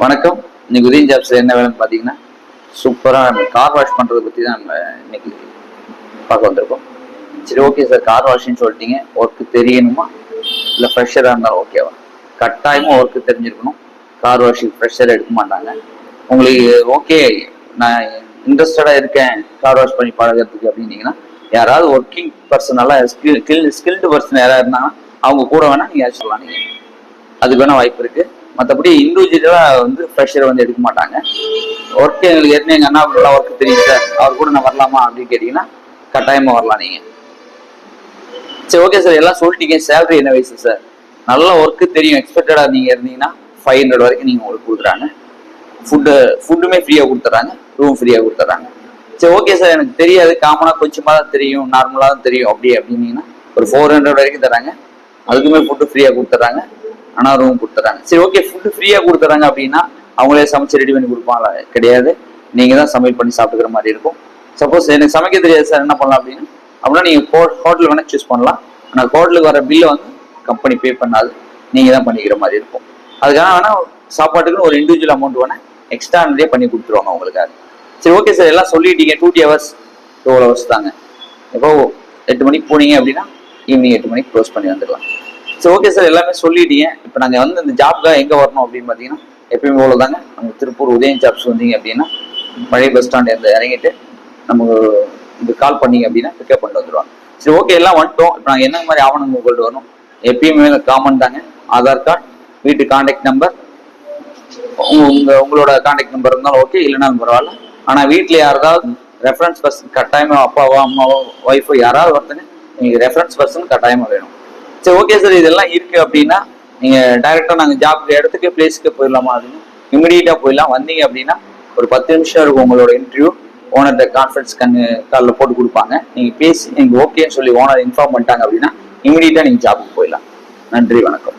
வணக்கம். இன்னைக்கு உதயம் ஜாப்ஸ்ல என்ன வேலைன்னு பார்த்தீங்கன்னா சூப்பராக கார் வாஷ் பண்ணுறதை பற்றி தான் நம்ம இன்னைக்கு பார்க்க வந்திருக்கோம். சரி ஓகே சார் கார் வாஷ்னு சொல்லிட்டீங்க. ஒர்க்கு தெரியணுமா? இல்லை ஃப்ரெஷராக இருந்தாலும் ஓகேவா கட்டாயமாக ஒர்க்கு தெரிஞ்சிருக்கணும். கார் வாஷிங் ஃப்ரெஷர் எடுக்க மாட்டாங்க. உங்களுக்கு ஓகே நான் இன்ட்ரெஸ்டடாக இருக்கேன் கார் வாஷ் பண்ணி பழகிறதுக்கு அப்படின்னீங்கன்னா யாராவது working person skill skilled person யாராவது இருந்தாங்கன்னா அவங்க கூட வேணால் நீங்கள் சொல்லலாம். நீங்கள் அதுக்கு வேணா வாய்ப்பு இருக்கு. மற்றபடி இண்டிவிஜுவலாக வந்து ஃப்ரெஷர் வந்து எடுக்க மாட்டாங்க. ஒர்க் எங்களுக்கு ஏற்கனவே எங்கள் அண்ணா நல்லா ஒர்க் தெரியும் சார் அவர் கூட நான் வரலாமா அப்படின்னு கேட்டீங்கன்னா கட்டாயமாக வரலாம் நீங்க. சரி ஓகே சார் எல்லாம் சொல்லிட்டீங்க. சேலரி என்ன வயசு சார் நல்ல ஒர்க்கு தெரியும். எக்ஸ்பெக்டடாக நீங்கள் இருந்தீங்கன்னா ஃபைவ் ஹண்ட்ரட் வரைக்கும் நீங்கள் உங்களுக்கு கொடுக்குறாங்க ஃபுட்டு ஃபுட்டுமே ஃப்ரீயா கொடுத்துட்றாங்க. ரூம் ஃப்ரீயா கொடுத்துட்றாங்க. சரி ஓகே சார் எனக்கு தெரியாது. காமனாக கொஞ்சமாக தான் தெரியும். நார்மலாக தான் தெரியும். அப்படி அப்படின்னீங்கன்னா ஒரு ஃபோர் ஹண்ட்ரட் வரைக்கும் தராங்க. அதுக்குமே ஃபுட்டு ஃப்ரீயா கொடுத்துட்றாங்க. ஆனால் ரூம் கொடுத்துட்றாங்க சரி ஓகே ஃபுட்டு ஃப்ரீயாக கொடுத்துறாங்க அப்படின்னா அவங்களே சமைச்சு ரெடி பண்ணி கொடுப்பாங்களா? கிடையாது. நீங்கள் தான் சமையல் பண்ணி சாப்பிட்டுக்கிற மாதிரி இருக்கும். சப்போஸ் எனக்கு சமைக்க தெரியாது சார் என்ன பண்ணலாம் அப்படின்னு அப்படின்னா நீங்க ஹோட்டல் வேணால் சூஸ் பண்ணலாம். ஆனால் ஹோட்டலுக்கு வர பில்லை வந்து கம்பெனி பே பண்ணாது. நீங்கள் தான் பண்ணிக்கிற மாதிரி இருக்கும். அதுக்காக வேணால் சாப்பாட்டுக்குன்னு ஒரு இண்டிவிஜுவல் அமௌண்ட் வேணால் எக்ஸ்ட்ரா நிறைய பண்ணி கொடுத்துருவாங்க உங்களுக்காக சரி ஓகே சார் எல்லாம் சொல்லிட்டீங்க டூ ஹவர்ஸ் டுவெல் ஹவர்ஸ் தாங்க. எப்போ? எட்டு மணிக்கு போனீங்க அப்படின்னா ஈவினிங் எட்டு மணிக்கு க்ளோஸ் பண்ணி வந்துடலாம். சரி ஓகே சார் எல்லாமே சொல்லிட்டீங்க. இப்போ நாங்கள் வந்து இந்த ஜாப்க்காக எங்கே வரணும் அப்படின்னு பார்த்தீங்கன்னா எப்பயுமே போல தாங்க. நம்ம திருப்பூர் உதயம் ஜாப்ஸ் வந்தீங்க அப்படின்னா மழை பஸ் ஸ்டாண்ட் இருந்து இறங்கிட்டு நமக்கு இது கால் பண்ணீங்க அப்படின்னா பிக்கப் பண்ணிட்டு வந்துடுவாங்க சரி ஓகே எல்லாம் வந்துட்டோம். இப்போ நாங்கள் என்ன மாதிரி ஆவணங்கள் கொண்டு வரணும்? எப்பயுமே காமன் தாங்க. ஆதார் கார்டு வீட்டு கான்டாக்ட் நம்பர் உங்க உங்களோட கான்டாக்ட் நம்பர் இருந்தாலும் ஓகே இல்லைனாலும் பரவாயில்ல. ஆனால் வீட்டில் யாராவது ரெஃபரன்ஸ் பர்சன் கட்டாயமாக அப்பாவோ அம்மாவோ ஒய்ஃபோ யாராவது ஒருத்தங்க நீங்கள் ரெஃபரன்ஸ் பர்சன் கட்டாயமாக வேணும். சரி ஓகே சார் இதெல்லாம் இருக்கு அப்படின்னா நீங்க டைரக்டா நாங்க ஜாப் இடத்துக்கு பிளேஸ்க்கு போயிடலாமா? அப்படின்னு இமிடியேட்டா போயிடலாம். வந்தீங்க அப்படின்னா ஒரு பத்து நிமிஷம் இருக்கும் உங்களோட இன்டர்வியூ ஓனர்கிட்ட கான்ஃபரன்ஸ் கண்ணு காலில் போட்டு கொடுப்பாங்க. நீங்க பேசி நீங்க ஓகேன்னு சொல்லி ஓனர் இன்ஃபார்ம் பண்ணிட்டாங்க அப்படின்னா இமிடியேட்டா நீங்க ஜாபுக்கு போயிடலாம். நன்றி வணக்கம்.